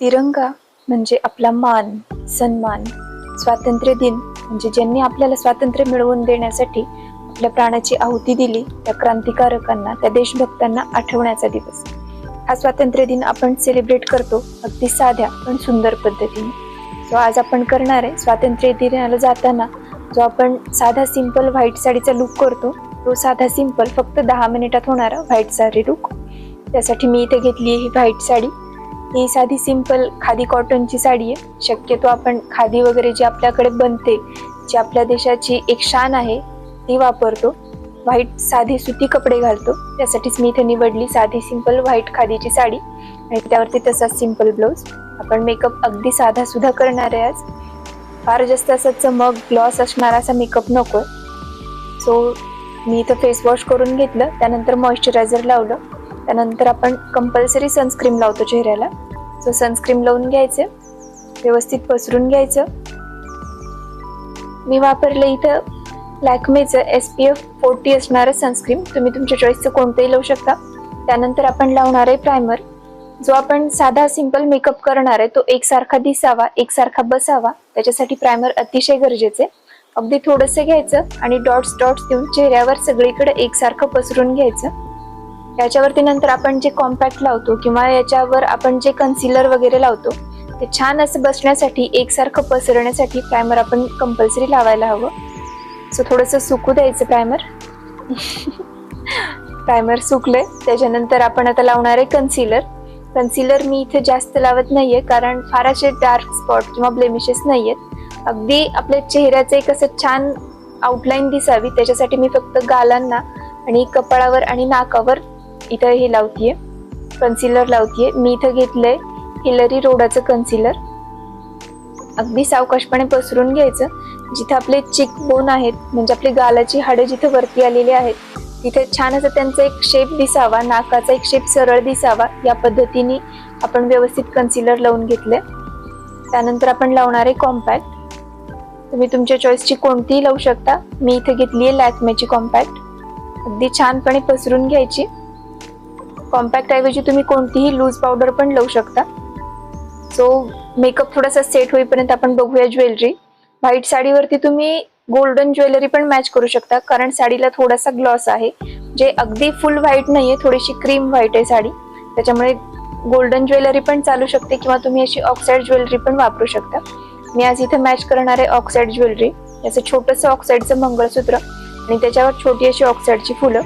तिरंगा म्हणजे आपला मान सन्मान स्वातंत्र्य दिन म्हणजे ज्यांनी आपल्याला स्वातंत्र्य मिळवून देण्यासाठी आपल्या प्राणाची आहुती दिली त्या क्रांतिकारकांना त्या देशभक्तांना आठवण्याचा दिवस. हा स्वातंत्र्य दिन आपण सेलिब्रेट करतो अगदी साध्या पण सुंदर पद्धतीने. सो आज आपण करणार आहे स्वातंत्र्य दिनाला जाताना जो आपण साधा सिंपल व्हाईट साडीचा लुक करतो तो साधा सिंपल फक्त दहा मिनिटात होणारा व्हाईट साडी लुक त्यासाठी मी इथे घेतली आहे ही व्हाईट साडी. ही साधी सिंपल खादी कॉटनची साडी आहे. शक्यतो आपण खादी वगैरे जी आपल्याकडे बनते जी आपल्या देशाची एक शान आहे ती वापरतो. व्हाईट साधी सुती कपडे घालतो. त्यासाठीच मी इथे निवडली साधी सिंपल व्हाईट खादीची साडी. आणि त्यावरती तसाच सिंपल ब्लाऊज आपण मेकअप अगदी साधा सुद्धा करणार आहे आज. फार जास्त असं चमक ग्लॉस असणारा असा मेकअप नको सो मी इथं फेस वॉश करून घेतलं. त्यानंतर मॉइश्चरायझर लावलं. त्यानंतर आपण कंपल्सरी सनस्क्रीम लावतो चेहऱ्याला. सो सनस्क्रीम लावून घ्यायचं. व्यवस्थित पसरून घ्यायचं. मी वापरलं इथं लॅकमेचं एस पी एफ फोर्टी असणारं सनस्क्रीम तुम्ही तुमच्या चॉईसचं कोणतंही लावू शकता. त्यानंतर आपण लावणार आहे प्रायमर जो आपण साधा सिंपल मेकअप करणार आहे तो एकसारखा दिसावा एकसारखा बसावा. त्याच्यासाठी प्रायमर अतिशय गरजेचे आहे. अगदी थोडंसं घ्यायचं आणि डॉट्स डॉट्स देऊन चेहऱ्यावर सगळीकडे एकसारखं पसरून घ्यायचं. याच्यावरती नंतर आपण जे कॉम्पॅक्ट लावतो किंवा याच्यावर आपण जे कन्सिलर वगैरे लावतो ते छान असं बसण्यासाठी एकसारखं पसरण्यासाठी प्रायमर आपण कंपल्सरी लावायला हवं. सो थोडंसं सुकू द्यायचं प्रायमर प्रायमर सुकलंय. त्याच्यानंतर आपण आता लावणार आहे कन्सिलर कन्सिलर मी इथे जास्त लावत नाही आहे कारण फार असे डार्क स्पॉट किंवा ब्लेमिशेस नाही आहेत अगदी आपल्या चेहऱ्याचं एक असं छान आउटलाईन दिसावी. त्याच्यासाठी मी फक्त गालांना आणि कपाळावर आणि नाकावर इथं हे लावतीये. कन्सिलर लावतीये. मी इथं घेतलंय हिलरी रोडाचं कन्सिलर अगदी सावकाशपणे पसरून घ्यायचं. जिथे आपले चिक बोन आहेत म्हणजे आपली गालाची हाडं जिथे वरती आलेली आहेत तिथे छान असं त्यांचा एक शेप दिसावा नाकाचा एक शेप सरळ दिसावा. या पद्धतीने आपण व्यवस्थित कन्सिलर लावून घेतले त्यानंतर आपण लावणार आहे कॉम्पॅक्ट तुम्ही तुमच्या चॉईसची कोणतीही लावू शकता. मी इथे घेतली आहे लॅकमेची कॉम्पॅक्ट अगदी छानपणे पसरून घ्यायची. कॉम्पॅक्ट ऐवजी तुम्ही कोणतीही लूज पावडर पण लावू शकता. सो मेकअप थोडासा सेट होईपर्यंत आपण बघूया ज्वेलरी. व्हाईट साडीवरती तुम्ही गोल्डन ज्वेलरी पण मॅच करू शकता कारण साडीला थोडासा ग्लॉस आहे. जे अगदी फुल व्हाईट नाही आहे थोडीशी क्रीम व्हाईट आहे साडी. त्याच्यामुळे गोल्डन ज्वेलरी पण चालू शकते किंवा तुम्ही अशी ऑक्साईड ज्वेलरी पण वापरू शकता. मी आज इथे मॅच करणार आहे ऑक्साईड ज्वेलरी. याचं छोटंसं ऑक्साईडचं मंगळसूत्र आणि त्याच्यावर छोटी अशी ऑक्साईडची फुलं.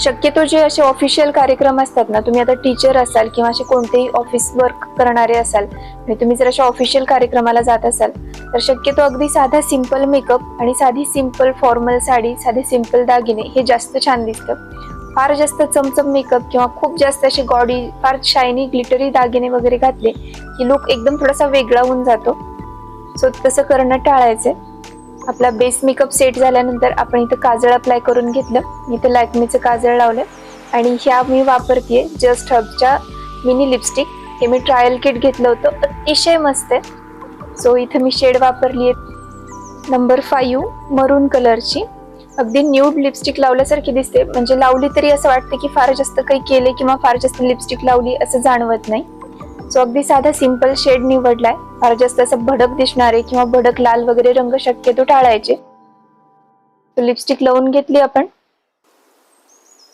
शक्यतो जे असे ऑफिशियल कार्यक्रम असतात ना तुम्ही आता टीचर असाल किंवा असे कोणतेही ऑफिस वर्क करणारे असाल आणि तुम्ही जर अशा ऑफिशियल कार्यक्रमाला जात असाल तर शक्यतो अगदी साधा सिंपल मेकअप आणि साधी सिंपल फॉर्मल साडी साधे सिंपल दागिने हे जास्त छान दिसतं. फार जास्त चमचम मेकअप किंवा खूप जास्त अशी गॉडी फार शायनी ग्लिटरी दागिने वगैरे घातले की लुक एकदम थोडासा वेगळा होऊन जातो. सो तसं करणं टाळायचंय. आपला बेस मेकअप सेट झाल्यानंतर आपण इथं काजळ अप्लाय करून घेतलं. मी इथं लॅकमीचं काजळ लावलं. आणि ह्या मी वापरतेय जस्ट हबच्या मिनी लिपस्टिक हे मी ट्रायल किट घेतलं होतं. अतिशय मस्त आहे. सो इथं मी शेड वापरली आहे नंबर फाईव्ह मरून कलरची अगदी न्यूड लिपस्टिक लावल्यासारखी दिसते. म्हणजे लावली तरी असं वाटतं की फार जास्त काही केले किंवा फार जास्त लिपस्टिक लावली असं जाणवत नाही. सो अगदी साधा सिंपल शेड निवडलाय फार जास्त असं भडक दिसणारे किंवा भडक लाल वगैरे रंग शक्यतो टाळायचे. लिपस्टिक लावून घेतली आपण.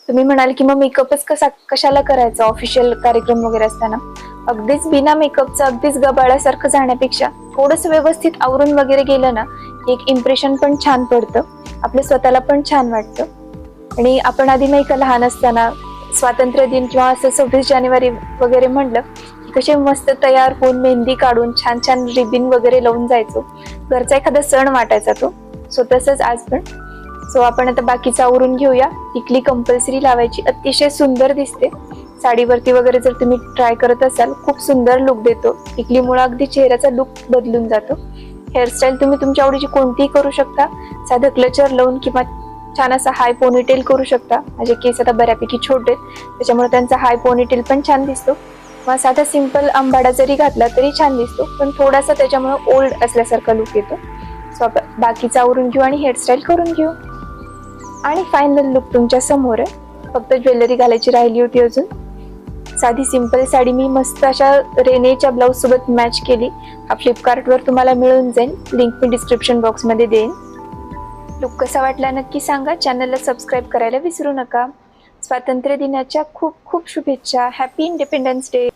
तुम्ही म्हणाल की मग मेकअपच कसा कशाला करायचा? ऑफिशियल कार्यक्रम वगैरे असताना. अगदीच बिना मेकअपचं अगदीच गबाळ्यासारखं जाण्यापेक्षा थोडस व्यवस्थित आवरून वगैरे गेलं ना एक इम्प्रेशन पण छान पडतं. आपलं स्वतःला पण छान वाटतं. आणि आपण आधी नाही का लहान असताना स्वातंत्र्य दिन किंवा असं सव्वीस जानेवारी वगैरे म्हणलं कसे मस्त तयार होऊन मेहंदी काढून छान छान रिबिन वगैरे लावून जायचो. घरचा एखादा सण वाटायचा तो. सो तसंच आज पण. सो आपण आता बाकीचा आवरून घेऊया. टिकली कंपल्सरी लावायची अतिशय सुंदर दिसते. साडीवरती वगैरे जर तुम्ही ट्राय करत असाल खूप सुंदर लुक देतो. टिकलीमुळे अगदी चेहऱ्याचा लुक बदलून जातो. हेअरस्टाईल तुम्ही तुमच्या आवडीची कोणतीही करू शकता. साधं क्लचर लावून किंवा छान असा हाय पोनीटेल करू शकता. माझे केस आता बऱ्यापैकी छोटे आहेत, त्याच्यामुळे त्यांचा हाय पोनीटेल पण छान दिसतो. किंवा साधा सिंपल आंबाडा जरी घातला तरी छान दिसतो पण थोडासा त्याच्यामुळे ओल्ड असल्यासारखा लुक येतो. सो आपण बाकीचं आवरून घेऊ आणि हेअरस्टाईल करून घेऊ. आणि फायनल लुक तुमच्यासमोर आहे. फक्त ज्वेलरी घालायची राहिली होती अजून. साधी सिंपल साडी मी मस्त अशा रेनेच्या ब्लाऊज सोबत मॅच केली. हा फ्लिपकार्टवर तुम्हाला मिळून जाईल. लिंक मी डिस्क्रिप्शन बॉक्समध्ये देईन. लुक कसा वाटला नक्की सांगा. चॅनलला सबस्क्राईब करायला विसरू नका. स्वातंत्र्य दिनाच्या खूप खूप शुभेच्छा. Happy independence day